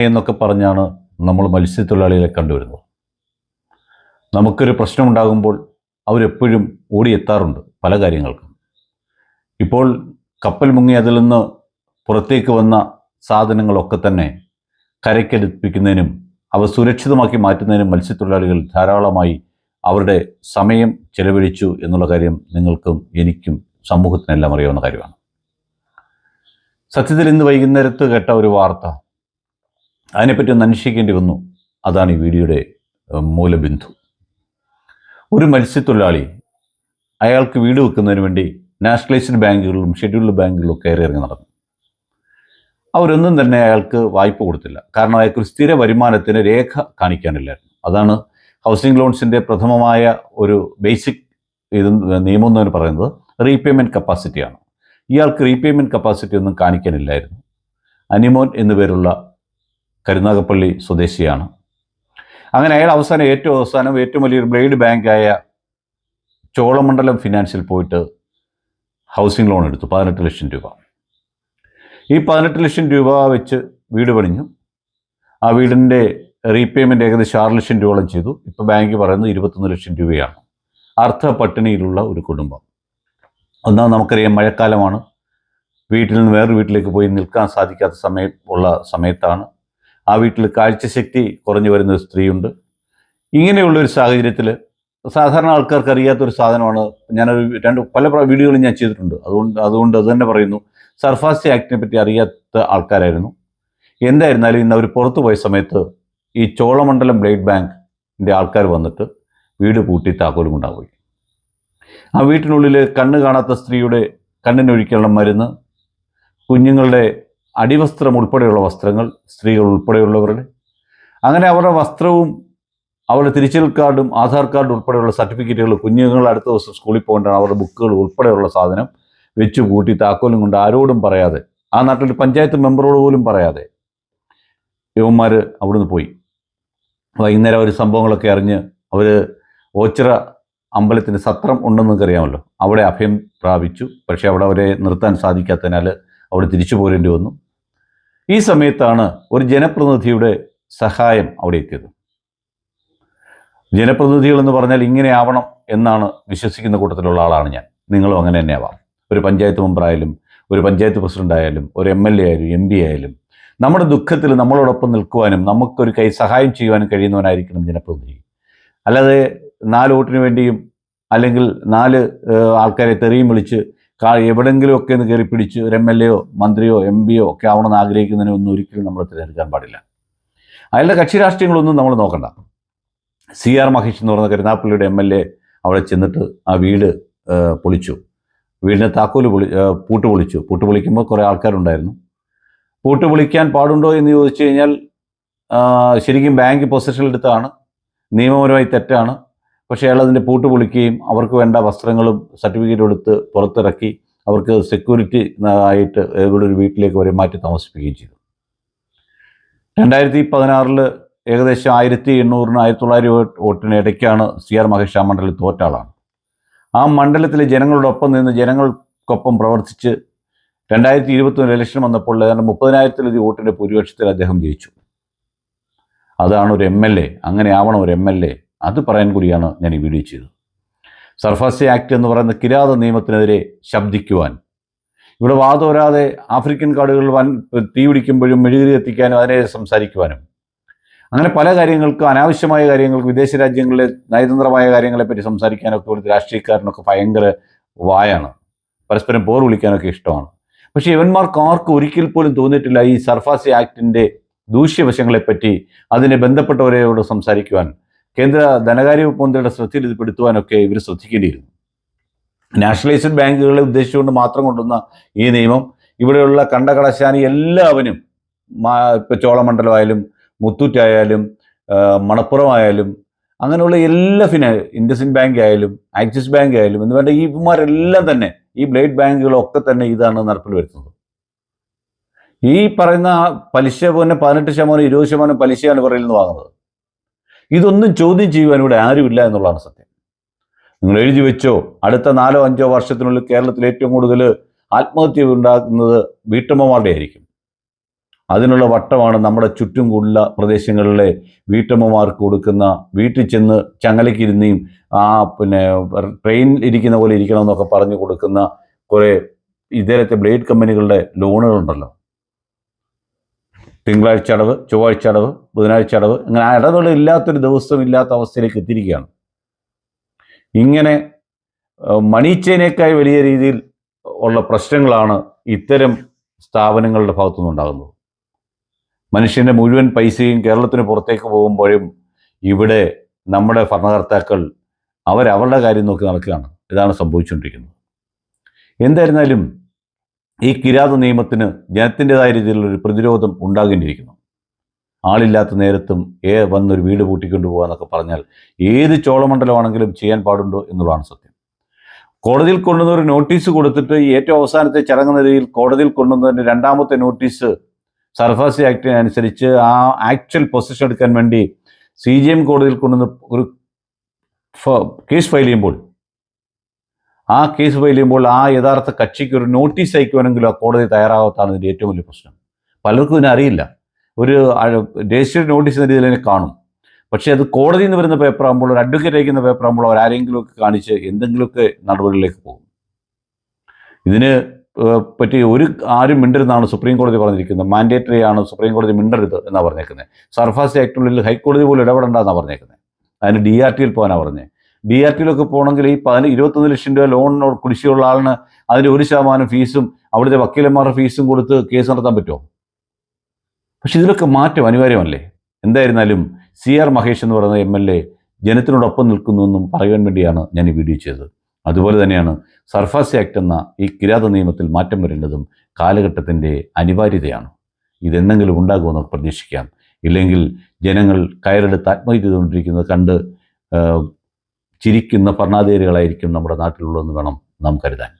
എന്നൊക്കെ പറഞ്ഞാണ് നമ്മൾ മത്സ്യത്തൊഴിലാളികളെ കണ്ടുവരുന്നത്. നമുക്കൊരു പ്രശ്നമുണ്ടാകുമ്പോൾ അവരെപ്പോഴും ഓടിയെത്താറുണ്ട് പല കാര്യങ്ങൾക്കും. ഇപ്പോൾ കപ്പൽ മുങ്ങി അതിൽ നിന്ന് പുറത്തേക്ക് വന്ന സാധനങ്ങളൊക്കെ തന്നെ കരയ്ക്കെടുപ്പിക്കുന്നതിനും അവ സുരക്ഷിതമാക്കി മാറ്റുന്നതിനും മത്സ്യത്തൊഴിലാളികൾ ധാരാളമായി അവരുടെ സമയം ചെലവഴിച്ചു എന്നുള്ള കാര്യം നിങ്ങൾക്കും എനിക്കും സമൂഹത്തിനെല്ലാം അറിയാവുന്ന കാര്യമാണ്. സത്യത്തിൽ ഇന്ന് വൈകുന്നേരത്ത് കേട്ട ഒരു വാർത്ത അതിനെപ്പറ്റി ഒന്ന് അന്വേഷിക്കേണ്ടി വന്നു. അതാണ് ഈ വീഡിയോയുടെ മൂലബിന്ദു. ഒരു മത്സ്യത്തൊഴിലാളി അയാൾക്ക് വീട് വെക്കുന്നതിന് വേണ്ടി നാഷണലൈസ്ഡ് ബാങ്കുകളിലും ഷെഡ്യൂൾഡ് ബാങ്കുകളിലും കയറി ഇറങ്ങി നടന്നു. അവരൊന്നും തന്നെ അയാൾക്ക് വായ്പ കൊടുത്തില്ല. കാരണം അയാൾക്ക് ഒരു സ്ഥിര വരുമാനത്തിന് രേഖ കാണിക്കാനില്ലായിരുന്നു. അതാണ് ഹൗസിംഗ് ലോൺസിന്റെ പ്രഥമമായ ഒരു ബേസിക് ഇത് നിയമം എന്ന് പറയുന്നത്. റീപേയ്മെന്റ് കപ്പാസിറ്റിയാണ്. ഇയാൾക്ക് റീപേയ്മെന്റ് കപ്പാസിറ്റി ഒന്നും കാണിക്കാനില്ലായിരുന്നു. അനിമോൻ എന്നു പേരുള്ള കരുനാഗപ്പള്ളി സ്വദേശിയാണ്. അങ്ങനെ അയാൾ അവസാനം ഏറ്റവും അവസാനം ഏറ്റവും വലിയൊരു ബ്ലേഡ് ബാങ്കായ ചോളമണ്ഡലം ഫിനാൻസിൽ പോയിട്ട് ഹൗസിംഗ് ലോൺ എടുത്തു പതിനെട്ട് ലക്ഷം രൂപ. ഈ പതിനെട്ട് ലക്ഷം രൂപ വെച്ച് വീട് പണിഞ്ഞു. ആ വീടിന്റെ റീപേയ്മെന്റ് ഏകദേശം ആറ് ലക്ഷം രൂപയോളം ചെയ്തു. ഇപ്പോൾ ബാങ്ക് പറയുന്നത് ഇരുപത്തൊന്ന് ലക്ഷം രൂപയാണ്. അർത്ഥ പട്ടിണിയിലുള്ള ഒരു കുടുംബം. ഒന്നാമത് നമുക്കറിയാം മഴക്കാലമാണ്. വീട്ടിൽ നിന്ന് വേറൊരു വീട്ടിലേക്ക് പോയി നിൽക്കാൻ സാധിക്കാത്ത സമയം ഉള്ള സമയത്താണ് ആ വീട്ടിൽ കാഴ്ചശക്തി കുറഞ്ഞു വരുന്ന ഒരു സ്ത്രീയുണ്ട്. ഇങ്ങനെയുള്ള ഒരു സാഹചര്യത്തിൽ സാധാരണ ആൾക്കാർക്ക് അറിയാത്തൊരു സാധനമാണ്. ഞാനൊരു രണ്ട് പല വീഡിയോകളും ഞാൻ ചെയ്തിട്ടുണ്ട്. അതുകൊണ്ട് അതുകൊണ്ട് അത് തന്നെ പറയുന്നു. സർഫാസി ആക്ടിനെ പറ്റി അറിയാത്ത ആൾക്കാരായിരുന്നു. എന്തായിരുന്നാലും ഇന്ന് അവർ പുറത്തു പോയ സമയത്ത് ഈ ചോളമണ്ഡലം ബ്ലേഡ് ബാങ്കിന്റെ ആൾക്കാർ വന്നിട്ട് വീട് പൂട്ടി താക്കോലും കൊണ്ടാപോയി ആ വീട്ടിനുള്ളിൽ കണ്ണ് കാണാത്ത സ്ത്രീയുടെ കണ്ണിനൊഴിക്കാനുള്ള മരുന്ന് കുഞ്ഞുങ്ങളുടെ അടിവസ്ത്രം ഉൾപ്പെടെയുള്ള വസ്ത്രങ്ങൾ സ്ത്രീകൾ ഉൾപ്പെടെയുള്ളവരുടെ. അങ്ങനെ അവരുടെ വസ്ത്രവും അവരുടെ തിരിച്ചൽ കാർഡും ആധാർ കാർഡും ഉൾപ്പെടെയുള്ള സർട്ടിഫിക്കറ്റുകൾ കുഞ്ഞുങ്ങൾ അടുത്ത ദിവസം സ്കൂളിൽ പോകേണ്ടതാണ്. അവരുടെ ബുക്കുകൾ ഉൾപ്പെടെയുള്ള സാധനം വെച്ച് കൂട്ടി താക്കോലും കൊണ്ട് ആരോടും പറയാതെ ആ നാട്ടിൽ പഞ്ചായത്ത് മെമ്പറോട് പോലും പറയാതെ യുവന്മാർ അവിടുന്ന് പോയി. വൈകുന്നേരം അവർ സംഭവങ്ങളൊക്കെ അറിഞ്ഞ് അവർ ഓച്ചിറ അമ്പലത്തിന് സത്രം ഉണ്ടെന്നൊക്കെ അറിയാമല്ലോ അവിടെ അഭയം പ്രാപിച്ചു. പക്ഷേ അവിടെ അവരെ നിർത്താൻ സാധിക്കാത്തതിനാൽ അവിടെ തിരിച്ചു പോരേണ്ടി വന്നു. ഈ സമയത്താണ് ഒരു ജനപ്രതിനിധിയുടെ സഹായം അവിടെ എത്തിയത്. ജനപ്രതിനിധികൾ എന്ന് പറഞ്ഞാൽ ഇങ്ങനെ ആവണം എന്നാണ് വിശ്വസിക്കുന്ന കൂട്ടത്തിലുള്ള ആളാണ് ഞാൻ. നിങ്ങളും അങ്ങനെ തന്നെ ആവാം ഒരു പഞ്ചായത്ത് മെമ്പറായാലും ഒരു പഞ്ചായത്ത് പ്രസിഡന്റ് ആയാലും ഒരു എം എൽ എ ആയാലും എം പി ആയാലും നമ്മുടെ ദുഃഖത്തിൽ നമ്മളോടൊപ്പം നിൽക്കുവാനും നമുക്കൊരു കൈ സഹായം ചെയ്യുവാനും കഴിയുന്നവനായിരിക്കണം ജനപ്രതിനിധി. അല്ലാതെ നാല് വോട്ടിന് വേണ്ടിയും അല്ലെങ്കിൽ നാല് ആൾക്കാരെ തെറിയും വിളിച്ച് കാ എവിടെങ്കിലുമൊക്കെ ഒന്ന് കയറി പിടിച്ച് ഒരു എം എൽ എയോ മന്ത്രിയോ എം പിയോ ഒക്കെ ആവണമെന്ന് ആഗ്രഹിക്കുന്നതിനെ ഒന്നും ഒരിക്കലും നമ്മൾ തിരഞ്ഞെടുക്കാൻ പാടില്ല. അയാളുടെ കക്ഷി രാഷ്ട്രീയങ്ങളൊന്നും നമ്മൾ നോക്കണ്ട. സി ആർ മഹേഷ് എന്ന് പറയുന്ന കരുനാപ്പള്ളിയുടെ എം എൽ എ അവിടെ ചെന്നിട്ട് ആ വീട് പൊളിച്ചു. വീടിന്റെ താക്കോൽ പൊളി പൂട്ട് പൊളിച്ചു. പൂട്ട് പൊളിക്കുമ്പോൾ കുറേ ആൾക്കാരുണ്ടായിരുന്നു. പൂട്ട് പൊളിക്കാൻ പാടുണ്ടോ എന്ന് ചോദിച്ചു കഴിഞ്ഞാൽ ശരിക്കും ബാങ്ക് പൊസിഷനിലെടുത്താണ്. നിയമപരമായി തെറ്റാണ്. പക്ഷേ അയാൾ അതിന്റെ പൂട്ട് പൊളിക്കുകയും അവർക്ക് വേണ്ട വസ്ത്രങ്ങളും സർട്ടിഫിക്കറ്റും എടുത്ത് പുറത്തിറക്കി അവർക്ക് സെക്യൂരിറ്റി ആയിട്ട് ഇവിടെ ഒരു വീട്ടിലേക്ക് വരെ മാറ്റി താമസിപ്പിക്കുകയും ചെയ്തു. രണ്ടായിരത്തി പതിനാറിൽ ഏകദേശം ആയിരത്തി എണ്ണൂറിന് ആയിരത്തി തൊള്ളായിരം വോട്ടിന് ഇടയ്ക്കാണ് സി ആർ മഹേഷ് ആ മണ്ഡലത്തിൽ തോറ്റ ആളാണ് ആ മണ്ഡലത്തിലെ ജനങ്ങളോടൊപ്പം നിന്ന് ജനങ്ങൾക്കൊപ്പം പ്രവർത്തിച്ച് രണ്ടായിരത്തി ഇരുപത്തൊന്ന് ഇലക്ഷൻ വന്നപ്പോൾ ഏതാണ്ട് മുപ്പതിനായിരത്തിലധികം വോട്ടിന്റെ ഭൂരിപക്ഷത്തിൽ അദ്ദേഹം ജയിച്ചു. അതാണ് ഒരു എം എൽ എ അങ്ങനെ ആവണം ഒരു എം എൽ എ. അത് പറയാൻ കൂടിയാണ് ഞാൻ ഈ വീഡിയോ ചെയ്തത്. സർഫാസി ആക്ട് എന്ന് പറയുന്ന കിരാത നിയമത്തിനെതിരെ ശബ്ദിക്കുവാൻ. ഇവിടെ വാതോരാതെ ആഫ്രിക്കൻ കാടുകൾ വൻ തീ പിടിക്കുമ്പോഴും മെഴുകുതിരി എത്തിക്കാനും അതിനെ സംസാരിക്കുവാനും. അങ്ങനെ പല കാര്യങ്ങൾക്കും അനാവശ്യമായ കാര്യങ്ങൾക്ക് വിദേശ രാജ്യങ്ങളിലെ നയതന്ത്രമായ കാര്യങ്ങളെപ്പറ്റി സംസാരിക്കാനൊക്കെ ഇവിടുത്തെ രാഷ്ട്രീയക്കാരനൊക്കെ ഭയങ്കര വായാണ്. പരസ്പരം പോർ വിളിക്കാനൊക്കെ ഇഷ്ടമാണ്. പക്ഷേ ഇവന്മാർക്ക് ആർക്കും ഒരിക്കൽ പോലും തോന്നിയിട്ടില്ല ഈ സർഫാസി ആക്ടിന്റെ ദൂഷ്യവശങ്ങളെപ്പറ്റി അതിനെ ബന്ധപ്പെട്ടവരെയോട് സംസാരിക്കുവാൻ. കേന്ദ്ര ധനകാര്യ വകുപ്പ് മന്ത്രിയുടെ ശ്രദ്ധയിൽ ഇത് പെടുത്തുവാനൊക്കെ ഇവർ ശ്രദ്ധിക്കേണ്ടിയിരുന്നു. നാഷണലൈസ്ഡ് ബാങ്കുകളെ ഉദ്ദേശിച്ചുകൊണ്ട് മാത്രം കൊണ്ടുവന്ന ഈ നിയമം ഇവിടെയുള്ള കണ്ടകടശാനി എല്ലാവരും ഇപ്പോൾ ചോളമണ്ഡലമായാലും മുത്തൂറ്റായാലും മണപ്പുറമായാലും അങ്ങനെയുള്ള എല്ലാ ഫിന ഇൻഡസിൻ ബാങ്ക് ആയാലും ആക്സിസ് ബാങ്ക് ആയാലും എന്ന് വേണ്ട ഈ ഇവന്മാരെല്ലാം തന്നെ ഈ ബ്ലേഡ് ബാങ്കുകളൊക്കെ തന്നെ ഇതാണ് നടപ്പിൽ വരുത്തുന്നത് ഈ പറയുന്ന പലിശ പോലെ പതിനെട്ട് ശതമാനം ഇരുപത് ശതമാനം പലിശയാണ് നിന്ന് വാങ്ങുന്നത്. ഇതൊന്നും ചോദ്യം ചെയ്യുവാൻ ഇവിടെ ആരുമില്ല എന്നുള്ളതാണ് സത്യം. നിങ്ങൾ എഴുതി വെച്ചോ അടുത്ത നാലോ അഞ്ചോ വർഷത്തിനുള്ളിൽ കേരളത്തിൽ ഏറ്റവും കൂടുതൽ ആത്മഹത്യ ഉണ്ടാക്കുന്നത് വീട്ടമ്മമാരുടെ ആയിരിക്കും. അതിനുള്ള വട്ടമാണ് നമ്മുടെ ചുറ്റും കൂടുള്ള പ്രദേശങ്ങളിലെ വീട്ടമ്മമാർക്ക് കൊടുക്കുന്ന വീട്ടിൽ ചെന്ന് ചങ്ങലക്കിരുന്നിയും ആ പിന്നെ ട്രെയിനിൽ ഇരിക്കുന്ന പോലെ ഇരിക്കണമെന്നൊക്കെ പറഞ്ഞു കൊടുക്കുന്ന കുറേ ഇതേലത്തെ ബ്ലേഡ് കമ്പനികളുടെ ലോണുകളുണ്ടല്ലോ. തിങ്കളാഴ്ച അടവ് ചൊവ്വാഴ്ച അടവ് ബുധനാഴ്ച അടവ് അങ്ങനെ അടവുകൾ ഇല്ലാത്തൊരു ദിവസം ഇല്ലാത്ത അവസ്ഥയിലേക്ക് എത്തിയിരിക്കുകയാണ്. ഇങ്ങനെ മണിച്ചേനേക്കായി വലിയ രീതിയിൽ ഉള്ള പ്രശ്നങ്ങളാണ് ഇത്തരം സ്ഥാപനങ്ങളുടെ ഭാഗത്തുനിന്നുണ്ടാകുന്നത് മനുഷ്യന്റെ മുഴുവൻ പൈസയും കേരളത്തിന് പുറത്തേക്ക് പോകുമ്പോഴും ഇവിടെ നമ്മുടെ ഭരണകർത്താക്കൾ അവരവരുടെ കാര്യം നോക്കി നടക്കുകയാണ്. ഇതാണ് സംഭവിച്ചുകൊണ്ടിരിക്കുന്നത്. എന്തായിരുന്നാലും ഈ കിരാത നിയമത്തിന് ജനത്തിന്റെതായ രീതിയിലുള്ള ഒരു പ്രതിരോധം ഉണ്ടാകേണ്ടിയിരിക്കുന്നു. ആളില്ലാത്ത നേരത്തും ഏ വന്നൊരു വീട് പൂട്ടിക്കൊണ്ടു പോകാന്നൊക്കെ പറഞ്ഞാൽ ഏത് ചോളമണ്ഡലമാണെങ്കിലും ചെയ്യാൻ പാടുണ്ടോ എന്നുള്ളതാണ് സത്യം. കോടതിയിൽ കൊണ്ടുവന്ന ഒരു നോട്ടീസ് കൊടുത്തിട്ട് ഏറ്റവും അവസാനത്തെ ചടങ്ങ് നിലയിൽ കോടതിയിൽ കൊണ്ടുവന്നതിന്റെ രണ്ടാമത്തെ നോട്ടീസ് സർഫാസി ആക്ടിനനുസരിച്ച് ആ ആക്ച്വൽ പൊസിഷൻ എടുക്കാൻ വേണ്ടി സി ജി എം കോടതിയിൽ കൊണ്ടുവന്ന് ഒരു കേസ് ഫയൽ ചെയ്യുമ്പോൾ ആ കേസ് ഫയൽ ചെയ്യുമ്പോൾ ആ യഥാർത്ഥ കക്ഷിക്ക് ഒരു നോട്ടീസ് അയക്കുവാനെങ്കിലും ആ കോടതി തയ്യാറാകത്താണ് ഇതിന്റെ ഏറ്റവും വലിയ പ്രശ്നം. പലർക്കും ഇതിനറിയില്ല ഒരു രജിസ്റ്റേഡ് നോട്ടീസ് എന്ന രീതിയിൽ കാണും. പക്ഷേ അത് കോടതിയിൽ നിന്ന് വരുന്ന പേപ്പർ ആകുമ്പോൾ ഒരു അഡ്വക്കേറ്റ് അയക്കുന്ന പേപ്പർ ആകുമ്പോൾ അവർ ആരെങ്കിലുമൊക്കെ കാണിച്ച് എന്തെങ്കിലുമൊക്കെ നടപടികളിലേക്ക് പോകും. ഇതിന് പറ്റി ഒരു ആരും മിണ്ടരുതെന്നാണ് സുപ്രീം കോടതി പറഞ്ഞിരിക്കുന്നത്. മാൻഡേറ്ററി ആണ് സുപ്രീം കോടതി മിണ്ടരുത് എന്നാണ് പറഞ്ഞേക്കുന്നത് സർഫാസി ആക്ടിനുള്ളിൽ ഹൈക്കോടതി പോലും ഇടപെടേണ്ടതെന്നാണ് പറഞ്ഞേക്കുന്നത് അതിന് ഡി ആർ ടിയിൽ പോകാനാണ് പറഞ്ഞത് ഡി ആർ ടിയിലൊക്കെ പോകണമെങ്കിൽ ഈ പതിന ഇരുപത്തൊന്ന് ലക്ഷം രൂപ ലോണിനോട് കുടിശ്ശിയുള്ള ആളിന് അതിന്റെ ഒരു ശതമാനം ഫീസും അവിടുത്തെ വക്കീലന്മാരുടെ ഫീസും കൊടുത്ത് കേസ് നടത്താൻ പറ്റുമോ? പക്ഷെ ഇതിലൊക്കെ മാറ്റം അനിവാര്യമല്ലേ? എന്തായിരുന്നാലും സി ആർ മഹേഷ് എന്ന് പറയുന്ന എം എൽ എ ജനത്തിനോടൊപ്പം നിൽക്കുന്നു എന്നും പറയുവാൻ വേണ്ടിയാണ് ഞാൻ ഈ വീഡിയോ ചെയ്തത്. അതുപോലെ തന്നെയാണ് സർഫാസി ആക്ട് എന്ന ഈ കിരാത നിയമത്തിൽ മാറ്റം വരേണ്ടതും കാലഘട്ടത്തിന്റെ അനിവാര്യതയാണ്. ഇതെന്തെങ്കിലും ഉണ്ടാകുമെന്ന് പ്രതീക്ഷിക്കാം. ഇല്ലെങ്കിൽ ജനങ്ങൾ കയറെടുത്ത് ആത്മഹത്യ ചെയ്തുകൊണ്ടിരിക്കുന്നത് കണ്ട് ചിരിക്കുന്ന ഭരണാധികാരികളായിരിക്കും നമ്മുടെ നാട്ടിലുള്ളതെന്ന് വേണം നാം കരുതാൻ.